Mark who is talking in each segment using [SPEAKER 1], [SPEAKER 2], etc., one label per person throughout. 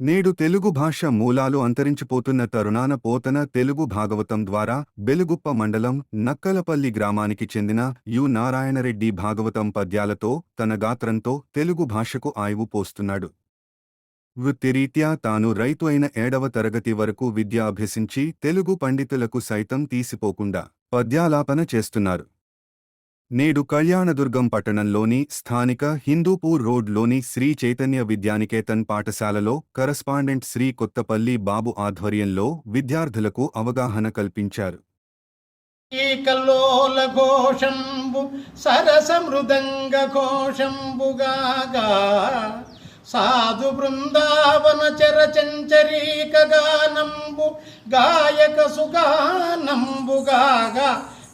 [SPEAKER 1] నేడు తెలుగు భాష మూలాలు అంతరించిపోతున్న తరుణాన పోతన తెలుగు భాగవతం ద్వారా బెలుగుప్ప మండలం నక్కలపల్లి గ్రామానికి చెందిన యు నారాయణరెడ్డి భాగవతం పద్యాలతో తన గాత్రంతో తెలుగు భాషకు ఆయువు పోస్తున్నాడు. వృత్తిరీత్యా తాను రైతు అయిన ఏడవ తరగతి వరకు విద్య అభ్యసించి తెలుగు పండితులకు సైతం తీసిపోకుండా పద్యాలాపన చేస్తున్నారు. నేడు కళ్యాణదుర్గం పట్టణంలోని స్థానిక హిందూపూర్ రోడ్లోని శ్రీ చైతన్య విద్యానికేతన్ పాఠశాలలో కరస్పాండెంట్ శ్రీ కొత్తపల్లి బాబు ఆధ్వర్యంలో విద్యార్థులకు అవగాహన కల్పించారు.
[SPEAKER 2] ఈ ఘోషంబు సరస మృదంగ సాధు బృందావన చర చంచరీక గానంబు గాయక సుగానంబుగాగా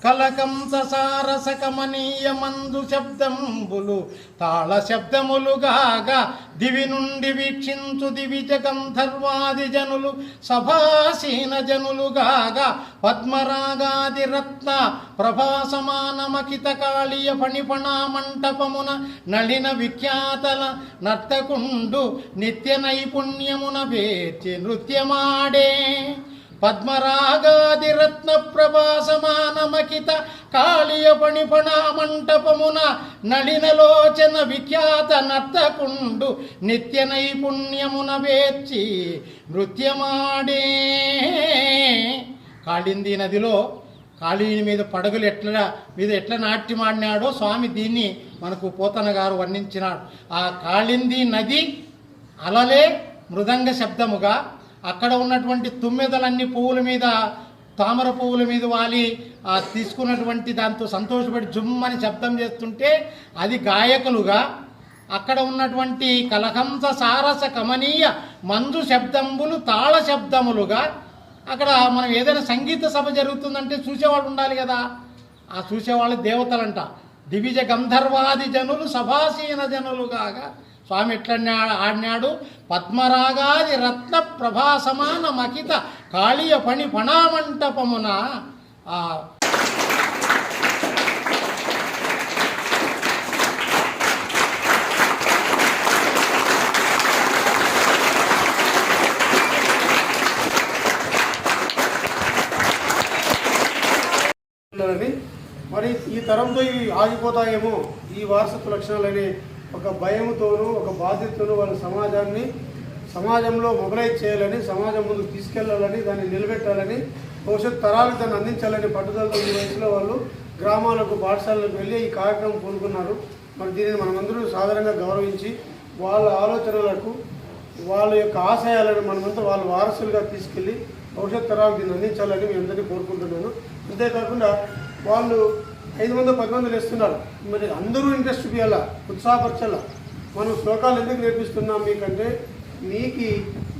[SPEAKER 2] కలకంస సారస కమనీయ మందు శబ్దంబులు తాళ శబ్దములుగాగా దివి నుండి వీక్షించు దివి జగంధర్వాది జనులు సభాసీన జనులుగాగా పద్మరాగాది రత్న ప్రభాసమానమకిత కాళీయ పణిపణా మంటపమున నళిన విఖ్యాతల నర్తకుండు నిత్య నైపుణ్యమున వేచి నృత్యమాడే. పద్మరాగాదిరత్న ప్రభాసమానమకిత కాళీయ పణిపణ మంటపమున నళినలోచన విఖ్యాత నర్తకుండు నిత్య నైపుణ్యమున వేర్చి నృత్యమాడే. కాళింది నదిలో కాళీని మీద పడగలు ఎట్లా మీద ఎట్లా నాట్యమాడినాడో స్వామి దీన్ని మనకు పోతన గారు వర్ణించినాడు. ఆ కాళింది నది అలలే మృదంగ శబ్దముగా అక్కడ ఉన్నటువంటి తుమ్మెదలన్నీ పువ్వుల మీద తామర పువ్వుల మీద వాలి ఆ తీసుకున్నటువంటి దాంతో సంతోషపడి జుమ్మని శబ్దం చేస్తుంటే అది గాయకులుగా అక్కడ ఉన్నటువంటి కలహంస సారస కమనీయ మందు శబ్దంబులు తాళ శబ్దములుగా అక్కడ మనం ఏదైనా సంగీత సభ జరుగుతుందంటే చూసేవాళ్ళు ఉండాలి కదా. ఆ చూసేవాళ్ళు దేవతలంట. దివిజ గంధర్వాది జనులు సభాసీన జనులు కాగా స్వామి ఎట్లా ఆడినాడు? పద్మరాగాది రత్న ప్రభా సమాన మకిత కాళీయ పణి పణామంటపమున. ఆ.
[SPEAKER 3] మరి ఈ తరంతో ఇవి ఆగిపోతాయేమో? ఈ వారసత్వ లక్షణాలని ఒక భయంతోనూ ఒక బాధ్యతను వాళ్ళ సమాజాన్ని సమాజంలో మొబలైజ్ చేయాలని సమాజం ముందుకు తీసుకెళ్ళాలని దాన్ని నిలబెట్టాలని భవిష్యత్ తరాలు దాన్ని అందించాలని పట్టుదలతో ఈ వయసులో వాళ్ళు గ్రామాలకు పాఠశాలకు వెళ్ళి ఈ కార్యక్రమం పూనుకున్నారు. మరి దీనిని మనమందరూ సాధారణంగా గౌరవించి వాళ్ళ ఆలోచనలకు వాళ్ళ యొక్క ఆశయాలను మనమంతా వాళ్ళ వారసులుగా తీసుకెళ్ళి భవిష్యత్ తరాలకు దీన్ని అందించాలని మేము అందరినీ కోరుకుంటున్నాను. అంతేకాకుండా వాళ్ళు ఐదు వందలు పది మంది వేస్తున్నారు. మరి అందరూ ఇంట్రెస్ట్ చూపించాలా ఉత్సాహపరచాలా? మనం శ్లోకాలు ఎందుకు నేర్పిస్తున్నాం మీకంటే మీకు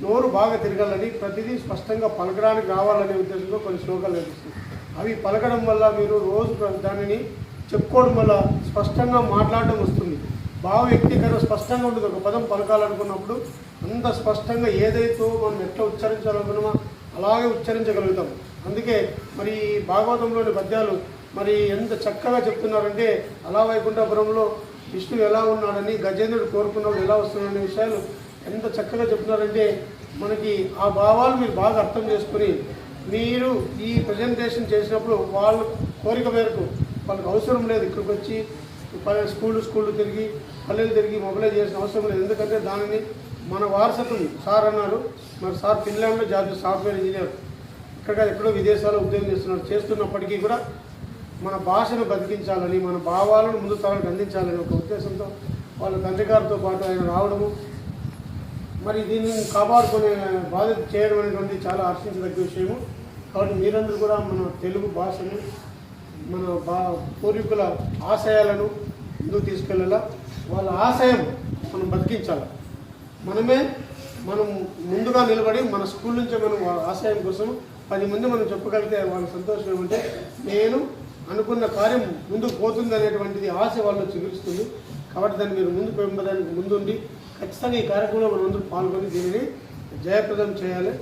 [SPEAKER 3] నోరు బాగా తిరగాలని ప్రతిదీ స్పష్టంగా పలకడానికి రావాలనే ఉద్దేశంతో కొన్ని శ్లోకాలు నేర్పిస్తున్నాం. అవి పలకడం వల్ల మీరు రోజు దానిని చెప్పుకోవడం వల్ల స్పష్టంగా మాట్లాడడం వస్తుంది. భావ వ్యక్తీకరణ స్పష్టంగా ఉంటుంది. ఒక పదం పలకాలనుకున్నప్పుడు అంత స్పష్టంగా ఏదైతే మనం ఎట్లా ఉచ్చరించాలనుకున్నామో అలాగే ఉచ్చరించగలుగుతాం. అందుకే మరి ఈ భాగవతంలోని పద్యాలు మరి ఎంత చక్కగా చెప్తున్నారంటే అలా వైకుంఠపురంలో విష్ణువు ఎలా ఉన్నాడని గజేంద్రుడు కోరుకున్నప్పుడు ఎలా వస్తున్నాడనే విషయాలు ఎంత చక్కగా చెప్తున్నారంటే మనకి ఆ భావాలు మీరు బాగా అర్థం చేసుకుని మీరు ఈ ప్రజెంటేషన్ చేసినప్పుడు వాళ్ళ కోరిక మేరకు వాళ్ళకి అవసరం లేదు ఇక్కడికి వచ్చి పల్లె స్కూళ్ళు స్కూళ్ళు తిరిగి పల్లెలు తిరిగి మొబైల్ చేసిన అవసరం లేదు. ఎందుకంటే దానిని మన వారసత్వం సార్ అన్నారు. మరి సార్ ఫిన్లాండ్లో జాతీయ సాఫ్ట్వేర్ ఇంజనీర్. ఇక్కడ ఎక్కడో విదేశాల్లో ఉద్యోగం చేస్తున్నారు. చేస్తున్నప్పటికీ కూడా మన భాషను బతికించాలని మన భావాలను ముందు తరాలకు అందించాలని ఒక ఉద్దేశంతో వాళ్ళ తండ్రి గారితో పాటు ఆయన రావడము మరి దీన్ని కాపాడుకునే బాధ్యత చేయడం అనేటువంటి చాలా హర్షించదగ్గ విషయము. కాబట్టి మీరందరూ కూడా మన తెలుగు భాషను మన బా పూర్వీకుల ఆశయాలను ముందుకు తీసుకెళ్ళాలా? వాళ్ళ ఆశయం మనం బతికించాలి? మనమే మనం ముందుగా నిలబడి మన స్కూల్ నుంచే మనం వాళ్ళ ఆశయం కోసం పది మంది మనం చెప్పగలిగితే వాళ్ళ సంతోషం ఏమంటే నేను అనుకున్న కార్యం ముందుకు పోతుంది అనేటువంటిది ఆశ వాళ్ళు చిగురుస్తుంది కాబట్టి దాన్ని మీరు ముందుకు పెంపడానికి ముందుండి ఖచ్చితంగా ఈ కార్యక్రమంలో మనం అందరూ పాల్గొని దీనిని జయప్రదం చేయాలి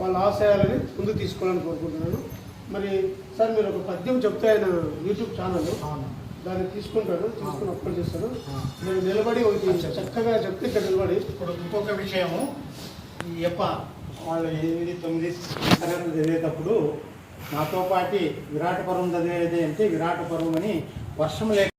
[SPEAKER 3] వాళ్ళ ఆశయాలని ముందుకు తీసుకోవాలని కోరుకుంటున్నాను. మరి సార్ మీరు ఒక పద్యం చెప్తే ఆయన యూట్యూబ్ ఛానల్. దాన్ని తీసుకుంటాడు తీసుకుని అప్లోడ్ చేస్తాడు. నేను నిలబడి ఒకటి చక్కగా చెప్తే ఇక్కడ నిలబడి.
[SPEAKER 2] ఇప్పుడు ఇంకొక విషయము ఈ యొక్క వాళ్ళు ఎనిమిది తొమ్మిది తరగతులు చదివేటప్పుడు నాతో పాటి విరాట పర్వం చదివేది అంటే విరాట పర్వం అని వర్షం లేక